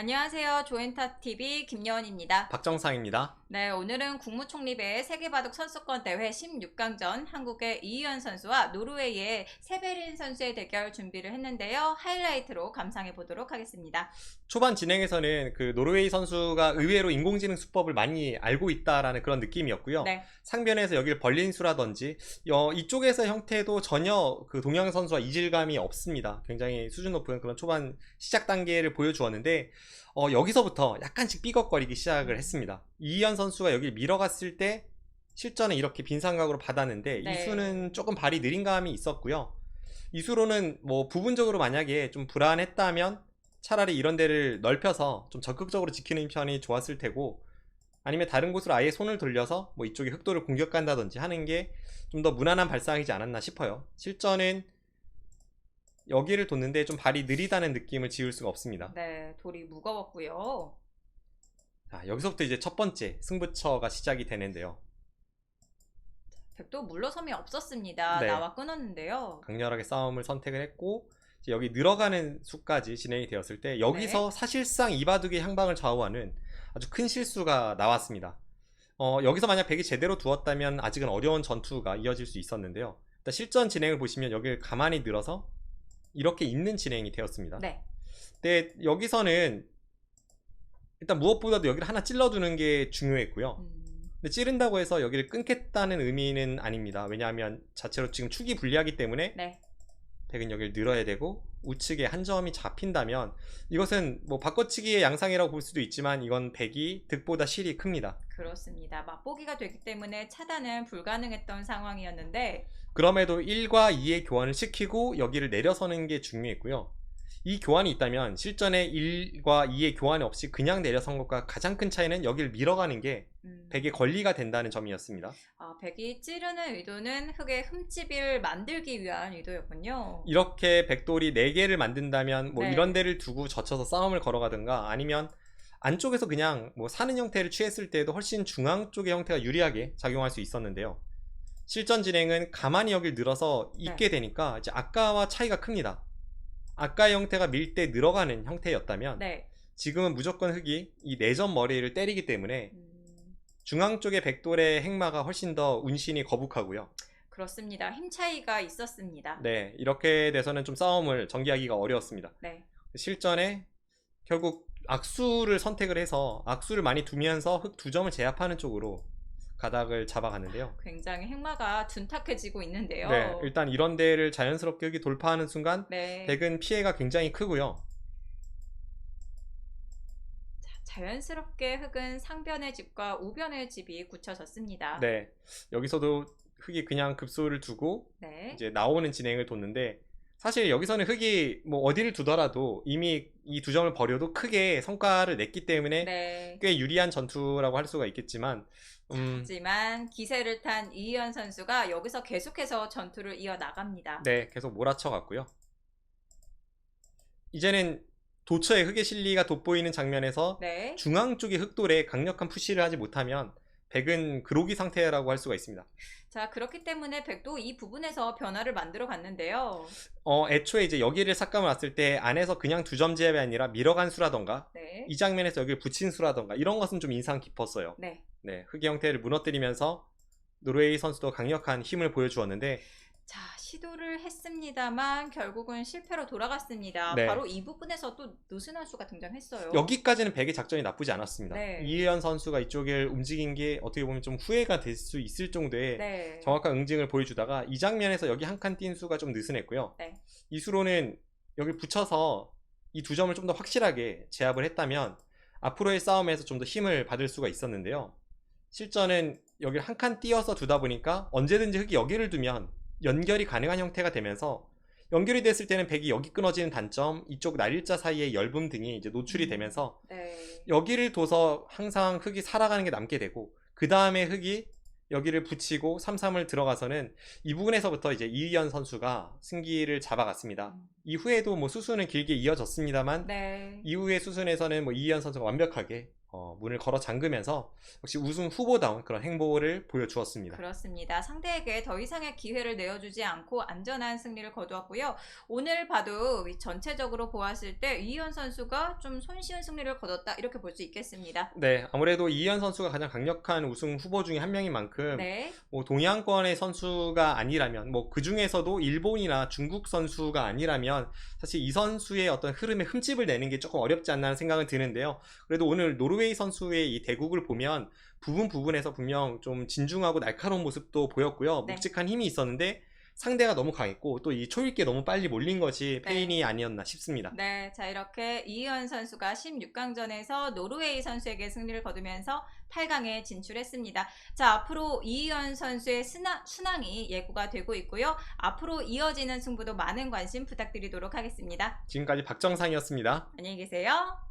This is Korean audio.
안녕하세요. 조엔타TV 김여원입니다. 박정상입니다. 네, 오늘은 국무총리배 세계바둑 선수권 대회 16강전 한국의 이희연 선수와 노르웨이의 세베린 선수의 대결 준비를 했는데요. 하이라이트로 감상해 보도록 하겠습니다. 초반 진행에서는 그 노르웨이 선수가 의외로 인공지능 수법을 많이 알고 있다라는 그런 느낌이었고요. 네, 상변에서 여기를 벌린 수라든지 어, 이쪽에서 형태도 전혀 그 동양 선수와 이질감이 없습니다. 굉장히 수준 높은 그런 초반 시작 단계를 보여주었는데 어, 여기서부터 약간씩 삐걱거리기 시작을 했습니다. 이희연 선수가 여기 밀어갔을 때 실전에 이렇게 빈상각으로 받았는데 네. 이수는 조금 발이 느린 감이 있었고요. 이수로는 뭐 부분적으로 만약에 좀 불안했다면 차라리 이런 데를 넓혀서 좀 적극적으로 지키는 편이 좋았을 테고 아니면 다른 곳으로 아예 손을 돌려서 뭐 이쪽에 흑도를 공격한다든지 하는 게 좀 더 무난한 발상이지 않았나 싶어요. 실전은 여기를 뒀는데 좀 발이 느리다는 느낌을 지울 수가 없습니다. 네, 돌이 무거웠고요. 자, 여기서부터 이제 첫 번째 승부처가 시작이 되는데요. 백도 물러섬이 없었습니다. 네. 나와 끊었는데요. 강렬하게 싸움을 선택을 했고 여기 늘어가는 수까지 진행이 되었을 때 여기서 사실상 이바둑의 향방을 좌우하는 아주 큰 실수가 나왔습니다. 어, 여기서 만약 백이 제대로 두었다면 아직은 어려운 전투가 이어질 수 있었는데요. 일단 실전 진행을 보시면 여기를 가만히 늘어서 이렇게 있는 진행이 되었습니다. 네, 근데 여기서는 일단 무엇보다도 여기를 하나 찔러두는 게 중요했고요. 음, 근데 찌른다고 해서 여기를 끊겠다는 의미는 아닙니다. 왜냐하면 자체로 지금 축이 불리하기 때문에 네, 여기를 늘어야 되고 우측에 한 점이 잡힌다면 이것은 뭐 바꿔치기의 양상이라고 볼 수도 있지만 이건 백이 득보다 실이 큽니다. 그렇습니다. 맛보기가 되기 때문에 차단은 불가능했던 상황이었는데 그럼에도 1과 2의 교환을 시키고 여기를 내려서는 게 중요했고요. 이 교환이 있다면 실전에 1과 2의 교환이 없이 그냥 내려선 것과 가장 큰 차이는 여기를 밀어가는 게 음, 백의 권리가 된다는 점이었습니다. 아, 백이 찌르는 의도는 흙의 흠집을 만들기 위한 의도였군요. 이렇게 백돌이 4개를 만든다면 뭐 네. 이런 데를 두고 젖혀서 싸움을 걸어가든가 아니면 안쪽에서 그냥 뭐 사는 형태를 취했을 때도 훨씬 중앙 쪽의 형태가 유리하게 작용할 수 있었는데요. 실전 진행은 가만히 여길 늘어서 있게 되니까 이제 아까와 차이가 큽니다. 아까의 형태가 밀때 늘어가는 형태였다면 네. 지금은 무조건 흙이 이 내전 머리를 때리기 때문에 음, 중앙 쪽의 백돌의 행마가 훨씬 더 운신이 거북하고요. 그렇습니다. 힘 차이가 있었습니다. 네, 이렇게 돼서는 좀 싸움을 전개하기가 어려웠습니다. 네. 실전에 결국 악수를 선택을 해서 악수를 많이 두면서 흑두 점을 제압하는 쪽으로 가닥을 잡아갔는데요. 굉장히 행마가 둔탁해지고 있는데요. 네, 일단 이런 데를 자연스럽게 여기 돌파하는 순간 네. 백은 피해가 굉장히 크고요. 자, 자연스럽게 흙은 상변의 집과 우변의 집이 굳혀졌습니다. 네, 여기서도 흑이 그냥 급소를 두고 네. 이제 나오는 진행을 뒀는데 사실 여기서는 흑이 뭐 어디를 두더라도 이미 이 두 점을 버려도 크게 성과를 냈기 때문에 네. 꽤 유리한 전투라고 할 수가 있겠지만 음, 하지만 기세를 탄 이희연 선수가 여기서 계속해서 전투를 이어 나갑니다. 네, 계속 몰아쳐 갔고요. 이제는 도처에 흑의 실리가 돋보이는 장면에서 네. 중앙 쪽의 흑돌에 강력한 푸시를 하지 못하면 백은 그로기 상태라고 할 수가 있습니다. 자, 그렇기 때문에 백도 이 부분에서 변화를 만들어 갔는데요. 어, 애초에 이제 여기를 삭감을 놨을 때 안에서 그냥 두 점 제압이 아니라 밀어간 수라던가 네. 이 장면에서 여기를 붙인 수라던가 이런 것은 좀 인상 깊었어요. 네. 네, 흑의 형태를 무너뜨리면서 노르웨이 선수도 강력한 힘을 보여주었는데 자, 시도를 했습니다만 결국은 실패로 돌아갔습니다. 네. 바로 이 부분에서 또 느슨한 수가 등장했어요. 여기까지는 백의 작전이 나쁘지 않았습니다. 네. 이혜연 선수가 이쪽을 움직인 게 어떻게 보면 좀 후회가 될 수 있을 정도의 네. 정확한 응징을 보여주다가 이 장면에서 여기 한칸뛴 수가 좀 느슨했고요. 네. 이수로는 여기 붙여서 이 두 점을 좀 더 확실하게 제압을 했다면 앞으로의 싸움에서 좀 더 힘을 받을 수가 있었는데요. 실전은 여기를 한 칸 띄어서 두다 보니까 언제든지 흙이 여기를 두면 연결이 가능한 형태가 되면서 연결이 됐을 때는 백이 여기 끊어지는 단점, 이쪽 날일자 사이의 열분 등이 이제 노출이 음. 되면서 네. 여기를 둬서 항상 흙이 살아가는 게 남게 되고 그 다음에 흙이 여기를 붙이고 3-3을 들어가서는 이 부분에서부터 이제 이희연 선수가 승기를 잡아갔습니다. 음. 이후에도 뭐 수순은 길게 이어졌습니다만 네. 이후의 수순에서는 뭐 이희연 선수가 완벽하게 어, 문을 걸어 잠그면서 역시 우승 후보다운 그런 행보를 보여주었습니다. 그렇습니다. 상대에게 더 이상의 기회를 내어주지 않고 안전한 승리를 거두었고요. 오늘 봐도 이 전체적으로 보았을 때 이현 선수가 좀 손쉬운 승리를 거뒀다 이렇게 볼 수 있겠습니다. 네, 아무래도 이현 선수가 가장 강력한 우승 후보 중에 한 명인 만큼 네, 뭐 동양권의 선수가 아니라면 뭐 그 중에서도 일본이나 중국 선수가 아니라면 사실 이 선수의 어떤 흐름에 흠집을 내는 게 조금 어렵지 않나 하는 생각은 드는데요. 그래도 오늘 노르 웨이 선수의 이 대국을 보면 부분 부분에서 분명 좀 진중하고 날카로운 모습도 보였고요. 네. 묵직한 힘이 있었는데 상대가 너무 강했고 또 이 초읽기에 너무 빨리 몰린 것이 네. 페인이 아니었나 싶습니다. 네, 자 이렇게 이현 선수가 16강전에서 노르웨이 선수에게 승리를 거두면서 8강에 진출했습니다. 자 앞으로 이현 선수의 순항, 순항이 예고가 되고 있고요. 앞으로 이어지는 승부도 많은 관심 부탁드리도록 하겠습니다. 지금까지 박정상이었습니다. 안녕히 계세요.